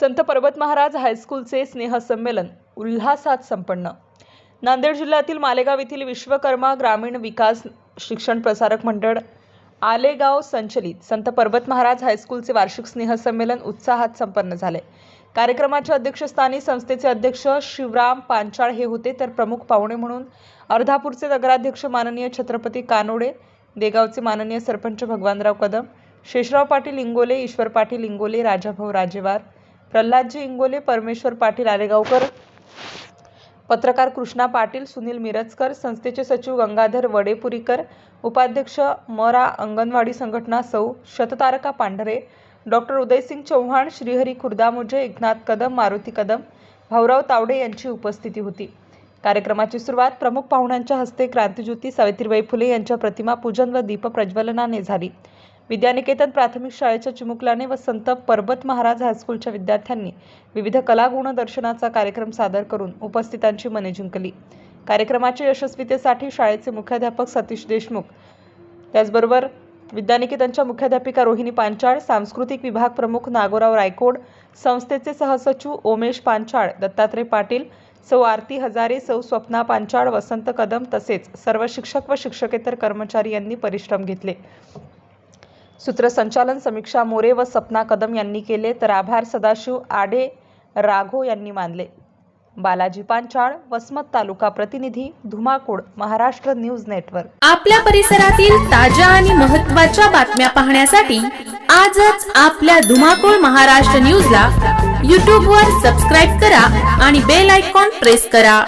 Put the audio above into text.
संत पर्वत महाराज हायस्कूलचे स्नेहसंमेलन उल्हासात संपन्न. नांदेड जिल्ह्यातील मालेगाव येथील विश्वकर्मा ग्रामीण विकास शिक्षण प्रसारक मंडळ आलेगाव संचलित संत पर्वत महाराज हायस्कूलचे वार्षिक स्नेहसंमेलन उत्साहात संपन्न झाले. कार्यक्रमाच्या अध्यक्षस्थानी संस्थेचे अध्यक्ष शिवराम पांचाळ हे होते तर प्रमुख पाहुणे म्हणून अर्धापूरचे नगराध्यक्ष माननीय छत्रपती कानोडे देगावचे माननीय सरपंच भगवानराव कदम शेषराव पाटील इंगोले ईश्वर पाटील इंगोले राजाभाऊ राजेवार प्रल्हादजी इंगोले परमेश्वर पाटील आलेगावकर पत्रकार कृष्णा पाटील सुनील मिरजकर संस्थेचे सचिव गंगाधर वडेपुरीकर उपाध्यक्ष मरा अंगणवाडी संघटना सौ शततारका पांढरे डॉक्टर उदयसिंग चव्हाण श्रीहरी खुर्दामुजे एकनाथ कदम मारुती कदम भाऊराव तावडे यांची उपस्थिती होती. कार्यक्रमाची सुरुवात प्रमुख पाहुण्यांच्या हस्ते क्रांतिज्योती सावित्रीबाई फुले यांच्या प्रतिमा पूजन व दीप प्रज्वलनाने झाली. विद्यानिकेतन प्राथमिक शाळेच्या चिमुकल्याने व संत पर्वत महाराज हायस्कूलच्या विद्यार्थ्यांनी विविध कलागुणदर्शनाचा कार्यक्रम सादर करून उपस्थितांची मने जिंकली. कार्यक्रमाच्या यशस्वीतेसाठी शाळेचे मुख्याध्यापक सतीश देशमुख त्याचबरोबर विद्यानिकेतनच्या मुख्याध्यापिका रोहिणी पांचाळ सांस्कृतिक विभाग प्रमुख नागोराव रायकोड संस्थेचे सहसचिव ओमेश पांचाळ दत्तात्रय पाटील सौ आरती हजारे सौ स्वप्ना पांचाळ वसंत कदम तसेच सर्व शिक्षक व शिक्षकेतर कर्मचारी यांनी परिश्रम घेतले. सूत्रसंचालन समीक्षा मोरे व सपना कदम यांनी केले तर आभार सदाशिव आडे राघो यांनी मानले. बालाजी पांचाळ वसमत तालुका प्रतिनिधी धुमाकूड महाराष्ट्र न्यूज नेटवर्क. आपल्या परिसरातील ताज्या आणि महत्त्वाच्या बातम्या पाहण्यासाठी आजच आपल्या धुमाकूळ महाराष्ट्र न्यूजला यूट्यूबवर सबस्क्राईब करा आणि बेल आयकॉन प्रेस करा.